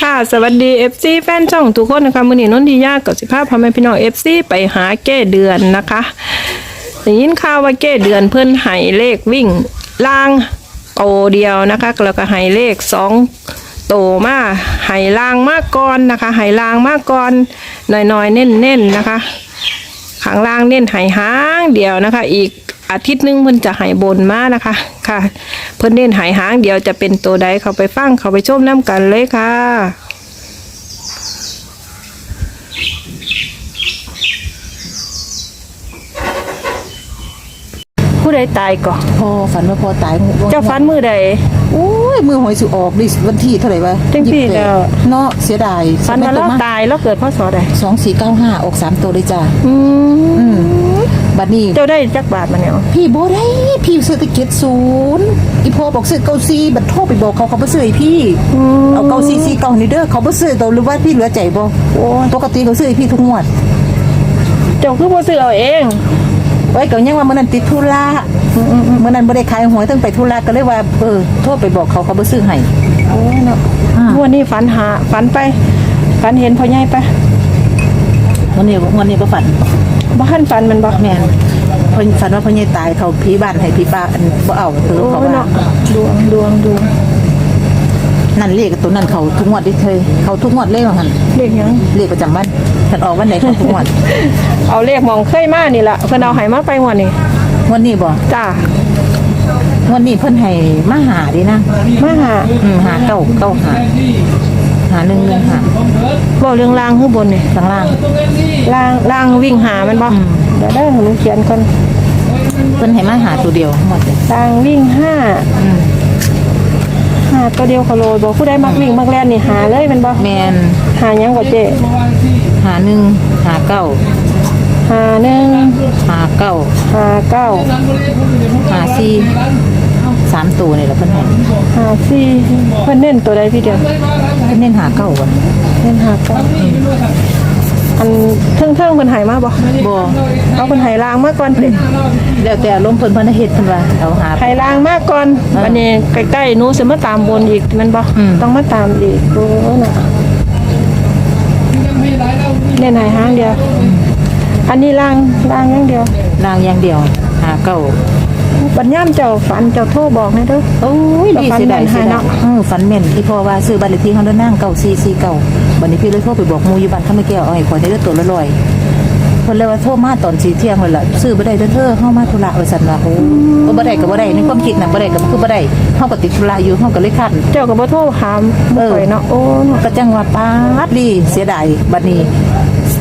ค่ะสวัสดี FC แฟนช่องทุกคนนะคะมือนี้นนทิยากับสิภาพพ่อแม่พี่น้อง FC ไปหาแก้เดือนนะคะได้ยินข่าวว่าแก้เดือนเพิ่นให้เลขวิ่งล่างโตเดียวนะคะแล้วก็ให้เลขสองโตมาให้ล่างมากก่อนนะคะให้ล่างมากก่อนหน่อยๆเน้นๆนะคะข้างล่างเน้นไหหางเดียวนะคะ อีก อาทิตย์หนึงเพิ่นจะไหบนมานะคะ ค่ะ เพิ่นเน้นไหหางเดียวจะเป็นตัวใดเขาไปฟังเขาไปชมน้ำกันเลยค่ะผู้ใดตายก่อนพอฝันว่าพอตายเจ้าฟันมือใดโอ้ยมือหวยสุออกดิวันที่เท่าไหร่วะจังสิยี่สิบปดแล้วเนาะเสียดายฟันมาแล้วตายแล้วเกิดพศใดสองสี่เก้าห้าออกสามตัวเลยจ้าอืมอืม บัดนี้ เจ้าได้จักบาทมาเนี่ยพี่โบได้พี่ซื้อตะเกียบศูนย์อีพอบอกซื้อเก้าซีบัดโทรไปบอกเขาเขาบ่ซื้อให้พี่เอาเก้าซีซีเก้านี่เด้อเขาบ่ซื้อตัวหรือว่าพี่เหลือใจบ่โอ้ปกติเขาซื้อให้พี่ทุกงวดเจ้าคือบ่ซื้อเอาเองไว้ก็ยังว่ามื้อนั้นติดธุระมื้อนั้นบ่ได้ขายหวยต้องไปธุระก็เลยว่าเออโทรไปบอกเขาเขาบ่ซื้อให้โอ้ยเนาะอ่าวันนี้ฝันหาฝันไปฝันเห็นพ่อใหญ่ไปวันนี้วันนี้บ่ฝัน บ้านฝันมันบ่แม่นเพิ่นฝันว่าเพิ่นยายตายเขาผีบ้านให้ผีป้าอันบ่เอาเพิ่นโอ้เขายว่าเนาะดวงดวงดวงนั่นเลขตัวนั้นเขาทุกงวดดิเธอเขาทุกงวดเลขว่าหั่นเลขหยัง เลขประจำวันฉันออกวันไหนเขาทุกงวดเอาเลขมองเคยมานี่ล่ะเพิ่นเอาให้มาไปงวดนี้งวดนี้บ่จ้างวดนี้เพิ่นให้มาหาดินะมาหา อืมหาเก้าเก้าหาหาหนึ่งหนึ่งหาบ่เรื่องล่างข้างบนนี่ข้างล่างล่างล่างวิ่งหามันบ่เดี๋ยวได้หนูเขียนก่อนเพิ่นให้มาหาตัวเดียวหมดเลยล่างวิ่งห้าอืมหาตัวเดียวเขาโลยบ่ผู้ใดมักวิ่งมักแล่นนี่หาเลยแมันบ่แมนหาหยังบ่เจ๊หาหนึ่งหาเก้าหาหนึ่งหาเก้าหาเก้าหาสี่สามตัวนี่แหละเพิ่นให้หาสี่เพิ่นเน้นตัวใดพี่เดียว เพิ่นเน้นหาเก้าว่ะเน้นหาเก้าอันเทิงเทิงๆเพิ่นใหายมาบ่บ่เอาเพิ่นใหายล่างมาก่อนสิแล้วแต่ลมณ์เพิ่นเพิ่นเฮ็ดเพิ่นว่าเอาหาใหายล่างมาก่อนอ่าวันนี้ใกล้ๆหนูสิมาตามบนอีกแมันบ่อืมต้องมาตามอีกโอ้น่ะเน้นใหายหางเดียว อันนี้ล่างล่างอย่างเดียวล่างอย่างเดียวหาเก้า บัดย่ามเจ้าฝันเจ้าโทรบอกแม่เด้อ โอ้ยดีเสียดายเสียดายเออฝันแม่นที่พ่อว่าซื้อบ้านเลขที่เฮาเด้อนั่งเก้าสี่สี่เก้าบัดนี้พี่เลยโทรไปบอกหมู่อยู่บ้านข้าไม่แก้วเอาให้ขอได้เด้อตัวละร้อยเพิ่นเลยว่าโทรมาตอน4เที่ยงเลยล่ะซื้อบ่ได้เด้อเธอเฮามาธุระว่าซั่นว่าโอ้ก็บ่ได้ก็บ่ได้ในความคิดน่ะบ่ได้ก็คือบ่ได้เฮาก็ติดธุระอยู่เฮาก็เลยคันเจ้าก็บ่โทรถามบ่ค่อยเนาะโอ้เนาะก็จังว่าป้าดดีเสียดายบัดนี้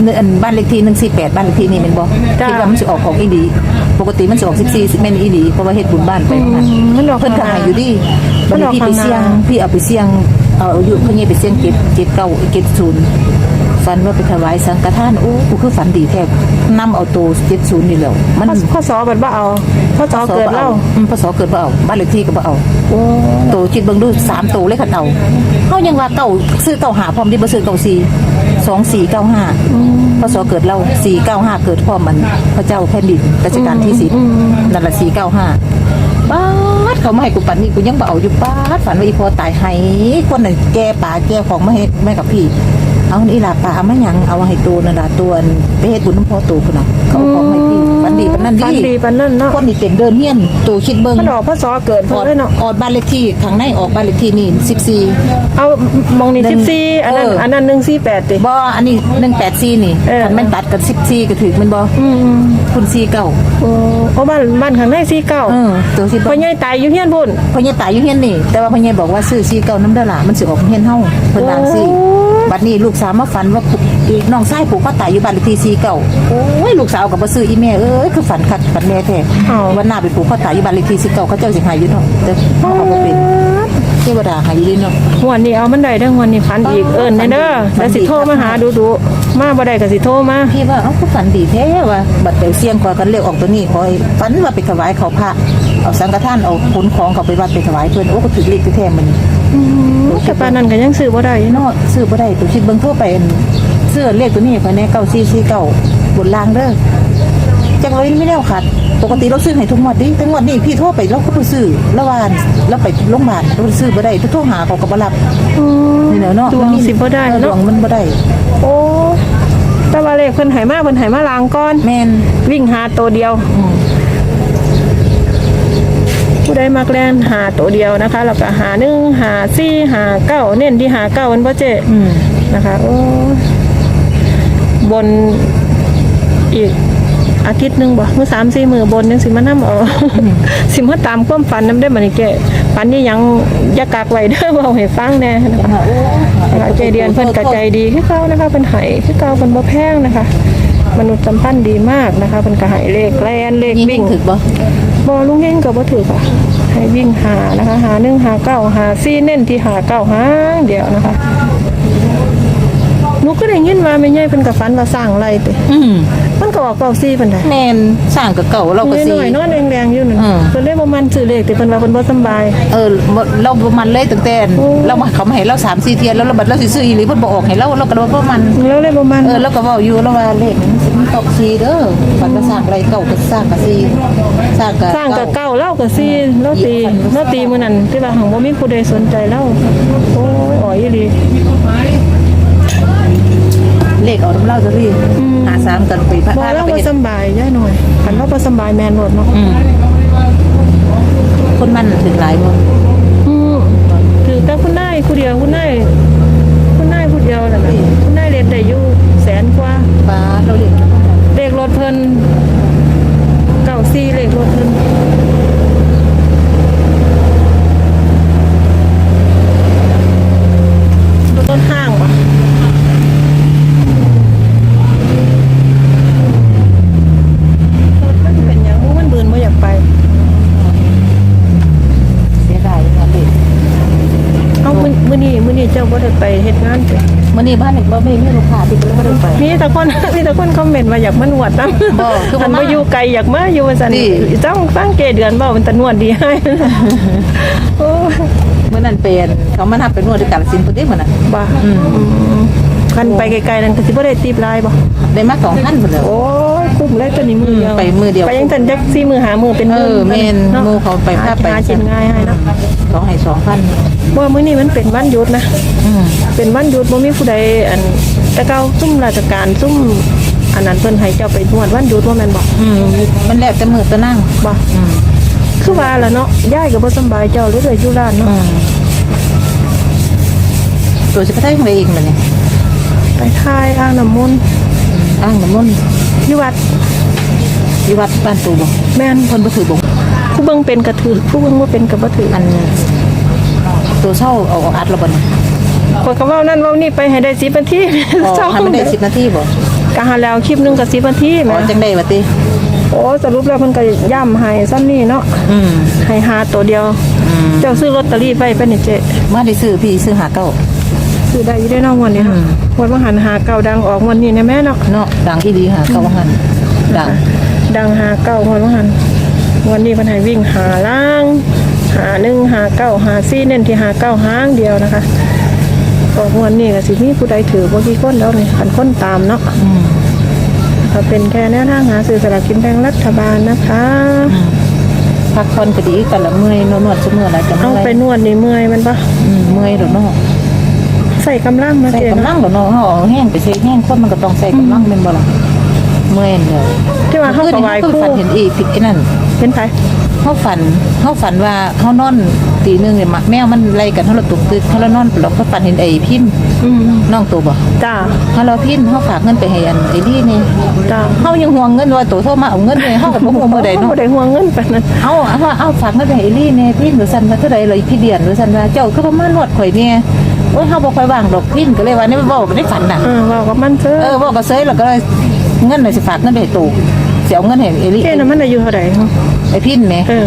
เนื้ออันบ้านเลขที่148บ้านเลขที่นี่แม่นบ่คิดว่ามันสิออกของอีดี ปกติมันสิออก14สิแม่นอีดีเพราะว่าเฮ็ดบุญบ้านไปนั่นมันออกเพิ่นก็ข้างหหาน้าอยู่ดีบัดนี้พี่ไปเสี่ยงพี่เอาไปเสี่ยงเอาอายุเพิ่นนี่ไปเสี่ยงเก็บเก็บเก่าเก็บศูนย์ฝันว่าไปถวายสังฆทานโอ้กูคือฝันดีแท้นำเอาโต70นี่แหล้วมันพ่อสอบัดบ่เอาพ่อสอเกิดเล่าอืมพศเกิดบ่เอาบ้านเลขที่ก็บ่เอาโอ้โตคิดเบิ่งดู3โตเลยคันเอาเฮายังว่าเก่าซื้อเก่าหาพร้อมที่บ่ซื้อเก่า4 2495 พศเกิดเรา495 เกิดพร้อมมันพระเจ้าแผ่นดินรัชกาลที่10นั่นล่ะ495ป้าดเขามาให้กูปันนี่กูยังบ่เอาอยู่ป้าดฝันว่าอีพอตายให้คนนั้นแก่ป่าแก่ของมาเฮ็ดแม่กับพี่ เอานี่ล่ะป่าเอามาหยังเอามาให้ตัวนั่นล่ะตัวอันไปเฮ็ดบุญน้ำพอตัวพุ่นน่ะเขาเอาของให้พี่ปันดีปันนั่นฝันดีดีปานนั้นเนาะคนนี่เต็มเดินเฮียนตัวคิดเบิ่งมันออกพ่อสอเกิดอเพิ่อนดเลยเนาะออดบ้านเลขที่ข้างในออกบ้านเลขที่นี่14เอามองนี่หนึ่ง14อันนั้นเอออัอันนั้น148ติบ่อันนี้184นี่เออคันแม่นตัดกัน14ก็ถึกแมันบ่อืมคุณ49โอ้โอ้บ้านบ้านข้างใน49เออตัวสิพ่บ่อใหญ่ตายอยู่เฮียนพุ่นพ่อใหญ่ตายอยู่เฮียนนี่แต่ว่าพ่อใหญ่บอกว่าซื้อซีเก่าน้ำเด้อล่ะมันสิออกเฮียนเฮาเพิ่นวาจั่งซี่โอ้บัดนี้ลูกสาวมาฝันว่าผูกน้องชายผูกคอตายอยู่บ้านเลขที่ซีเก่าโอ้ยลูกสาวก็บ่ซื้ออีแม่เอ้ยคือฝันคักฝันแน่แท้วันหน้าไปผูกคอตายอยู่บ้านเลขที่ซีเก่าเขาเจ้าสิหายอยู่เนาะแต่เฮาก็บ่เป็นเทวดาหายอยู่ดีเนาะ หัวดนี้เอามันได้เด้อหัวดนี้ฝันอีกเอิ้นได้เด้อฝัแล้วนดีสิโทรมาหาดูๆมาบ่ได้ก็สิโทรมาพี่ว่าเอ้าก็ฝันดีแท้ว่ะบัดเดี๋ยวเสี่ยงกว่ากันเรียกออกตัวนี้ขอให้ฝันว่าไปถวายเขาพระเอาสังฆทานเอาขนของเขาไปวัดไปถวายเพิ่นโอ้ก็ถือเลขแท้ๆมันอืม แต่ปานนั้นก็ยังซื้อบ่ได้เนาะเนาะซื้อบ่ได้ตัวคิดเบิ่งทั่วไปอันเสื้อเลขตัวนี้ภายใน9449บนล่างเด้อจังเลยไม่ได้เอาขาดปกติเราซื้อให้ทุกงวดดิแต่งวดนี้พี่โทรไปเราก็ไปซื้อแล้ววานแล้วไปโรงพยาบาลเราไปซื้อบ่ได้โทรหาเขาก็บ่รับอืมนี่แหละเนาะดวงสิบ่ได้เออดเนาะวงมันบ่ได้โอ้แต่ว่าเลขเพิ่นใหายมาเพิ่นใหายมาลางก่อนแม่นวิ่งหาตัวเดียวอืม ผู้ใดมักแล่นหาตัวเดียวนะคะ แล้วก็หาหนึ่งหาสี่หาเก้าเน้นที่หาเก้ามันบ่เจอืมนะคะโอ้บนอีกอาทิตย์หนึ่งบ่เมื่อสามสี่มือบนยังสิมานํเอาสิมาตามความฝันน้ำได้บัดนี้เจฝันนี่ยังยากกักไว้เด้อเว้าให้ฟังแน่นะคะโอ้นะคะเจเดียนเพิ่นกระใจดีคือเก่านะคะเพิ่นให้คือเก่าเพิ่นบ่แพงนะคะ มนุษย์สัมพันธ์ดีมากนะคะเพิ่นก็ให้เลขแลนเลขยิ่วิ่งงถึกบ่ บ่ลุงเฮงก็บ่ถือค่ะ ให้วิ่งหานะคะ หาหนึ่งหาเก้าหาซี่เน้นที่หาเก้าหางเดียวนะคะหนูก็ได้ยินว่าแม่ใหญ่เพิ่นก็ฝันว่าสร้างไรติอืมมันก็ออกเก้าซี่เพิ่นได้แม่นสร้างกับเก่าเราก็สิน้อยๆนอนแดงๆอยู่นั่นอืม เพิ่นเลยบ่มันซื้อเลขแต่เพิ่นว่าเพิ่นบ่สำบาย เออบ่เราบ่มันเลยตั้งแต่โอ้ เรามาเขามาให้เรา3 4เทียนแล้วเราบัดเราสิซื้ออีหรือเพิ่นบ่ออกให้เราเราก็บ่บ่มัน แล้วเลยบ่มัน เออแล้วก็เว้าอยู่แล้วว่าเลขมัน สิมันตกซีเด้อฝันว่าสร้างอะไรเก่าก็สร้างกับซีสร้างกับสร้างกับเก้าเล่ากับซี่เล่าตีเล่าตีมื้อนั้นที่ว่าหังบ่มีผู้ใดสนใจเล่าโอ้ยอ๋ออีหลีเลขเอาน้ำเหล้าจะรีหาสามกันไปพาบ่พาเล่าเราไปบ่เฮ็ดสำบายย่าหน่อยคันเราบ่สำบายแม่นโลดเนาะอืมคนมันถึงหลายบ่อืมคือแต่คุณนายผู้เดียวคุณนายคุณนายผู้เดียวนั่นน่ะคุณนายเรียนได้อยู่แสนกว่าป้าเราเรียน เลขรถเพิ่นเก้าซี่เลขรถเพิ่นห้างบ่มันเป็นหยังมันเบืนบ่อยากไป เสียดายงานเด็ก เอามื้อมื้อนี้มื้อนี้เจ้าบ่ ได้ไปเฮ็ดงานติมื้อนี้บ้านนี่บ่ไม่มีลูกค้าที่ก็เลยบ่ได้ไปมีแต่คนมีแต่คนคอมเมนต์ว่าอยากมานวดนำบ่คือบ่มันมาบ่อยู่ไกลอยากมาอยู่ว่าซั่นนี่จ้องฟังเกเดือนบ่มันตะนวดดีให้โอ้ยมื้อนั้นเป็นเขามานับเป็นนวดด้วยกันสินพุ่นเด้มื้อนั้นบ่อืมคันไปไกลๆนั่นก็สิบ่ได้ตีบลายบ่ได้มา2,000พุ่นแล้วโอ้ย คุ้มเลยตัวนี้มือเดียวไปมือเดียวไปยังซั่นจัก4มือหามือเป็นเออหแม่นเนาะหมู่เขาไปพาไปหากินง่ายให้เนาะสองให้2,000บ่มื้อนี้มันเป็นวันหยุดนะอืมเป็นวันหยุดบ่มีผู้ใดอันแต่เก่าซุ่มราชการซุ่มอันนั้นเพิ่นให้เจ้าไปนวดวันหยุดว่าแม่นบ่อืมมันแล้วแต่มื้อตัวนั่งบ่อืมคือว่าล่ะเนาะยายก็บ่สำบายเจ้าเลยเลยอยู่ร้านเนาะอืมตัวสิไปได้ของเองบัดนี้ไปทายอ่างน้ำมนต์อ้างน้ำมนต์ อยู่วัดอยู่วัดบ้านตูบ่แม่นเพิ่นบ่ถือบ่ผู้เบิ่งเป็นกระถือผู้เบิ่งบ่เป็นก็บ่ถืออันตัวเช่าเอาอัดแล้วบ่นี่ข้อยก็เว้านั่นเว้านี่ไปให้ได้10นาทีอ๋อเจ้าให้มันได้10นาทีบ่ก็หาแล้วคลิปหนึงก็10นาทีอ๋แหม่อจังได้ว่าติโอ้สรุปแล้วเพิ่นก็ย้ำให้ซ้ำนี่เนาะอืมให้หาตัวเดียวอืมเจ้าซื้อลอตเตอรี่ไว้ไปนี่เจ๊มาได้ซื้อพี่ซื้อหาเก้า ซื้อได้อยู่ได้เนาะงวดนี้ค่ะอืมงวดว่าหันหาเก่าดังออกงวดนี้นะแม่เนาะเนาะดังอีหลีหาเก้าว่างั้นดังดังหาเก่างวดว่าหันงวันนี้เพิ่นให้วิ่งหาล่าง หาหนึ่งหาเก้าหาซี่เน้นที่หาเก้าหางเดียวนะคะก็งวดนี้ก็สิมีผู้ใดถือบ่กี่คนแล้วนี่คันคนตามเนาะอืมก็เป็นแค่แนวทางหาซื้อสลากกินแบ่งรัฐบาลนะคะพักผ่อนก็ดีกันละเมื่อยนวดๆซุมื้อหลายจังเอาไปนวดนี่เมื่อยมันปะอืมเมื่อยดอกเนาะ ใส่กำลังมาใส่เจ๊กำลัเนาะงดอกเนาะเฮาเอาแห้งไปใส่แห้งคนมันก็ต้องใส่กำลังแม่นบ่ล่ะเมื่อยเด้อที่ว่าเฮาคืนถนี้วายเฮาคก็รูฝันเห็นอีกไอ้นั่นเป็นไผเขาฝันเขาฝันว่าเขานอนตีหนึ่งเนี่ยมักแมวมันไล่กันเขาเราตุกตึกเขาเรานอนแล้วเขาฝันเห็นไอ้พิมพ์อืมน้องตัวบ่จ้าเขาเราพิมพ์เขาฝากเงินไปให้อันไอ้นี่นี่จ้าเขายังห่วงเงินว่าตัวโทรมาเอาเงินเลยเขากับบ่ห่วงมือใดเนาะ บ่ได้ห่วงเงินปานนั้น เอาเอาเอาฝากเงินไปให้ไอ้นี่เนี่ยพิมพ์หรือสันว่าเท่าใดเลยพี่เดียนหรือสันว่าเจ้าคือประมาณนวดข่อยเนี่ย โอ้ยเขาบ่ค่อยว่างดอกพิมพ์ก็เลยว่านี่บ่บ่ได้ฝันน่ะ เออเว้ากับมันเถอะเออบ่ก็เซยแล้วก็เลยเงินน่ะสิฝากเงินไปให้ตู่สิเอาเงินให้ไอ้นี่เจ๊น่ะมันอายุเท่าไหร่ฮะไอ้พิมพ์แหมเออ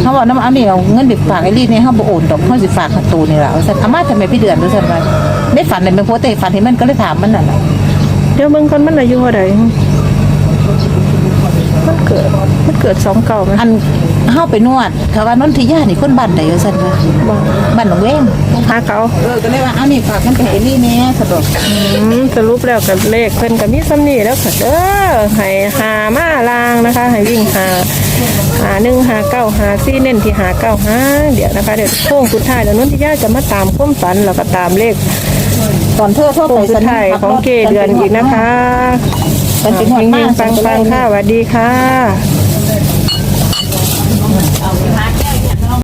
เขาบอกน้ำเอานี่เอาเงินไปฝากไอ้ลี่เนี่ยเขาบอกโอนดอกเขาสิฝากประตูนี่แหละเอาสันอามาทำไมพี่เดือนด้วยสันว่าได้ฝันเลยเป็นโพสต์แต่ฝันเห็นมันก็เลยถามมันน่ะนะเดี๋ยวเบิ่งก่อนมันอายุเท่าใดมันเกิดมันเกิดสองเก่าไหมอันเข้าไปนวดเขาว่านนทิยานี่คนบ้านไหนว่าสันว่าบอกบ้านหนองเว้ง หาเขาเออก็เลยว่าเอานี่ฝากมันไปให้ลี่แน่สะดอกอืมสรุปแล้วกับเลขเพิ่นกับมีซ้ำนี่แล้วค่ะเด้อให้หามาลางนะคะ ให้วิ่งหาหาหนึ่งหาเก้าหาซี่เน้นที่หาเก้าหาเดี๋ยวนะคะเดี๋ยวโค้งสุดท้ายแล้วนุ่นที่ย่าจะมาตามข้มฝันแล้วก็ตามเลขตอนเธอโทษโค้ไปงสุดท้ายของเกเดือนอีกนะคะมันเป็นหอดเฮมางกๆปังๆค่ะสวัสดีค่ะ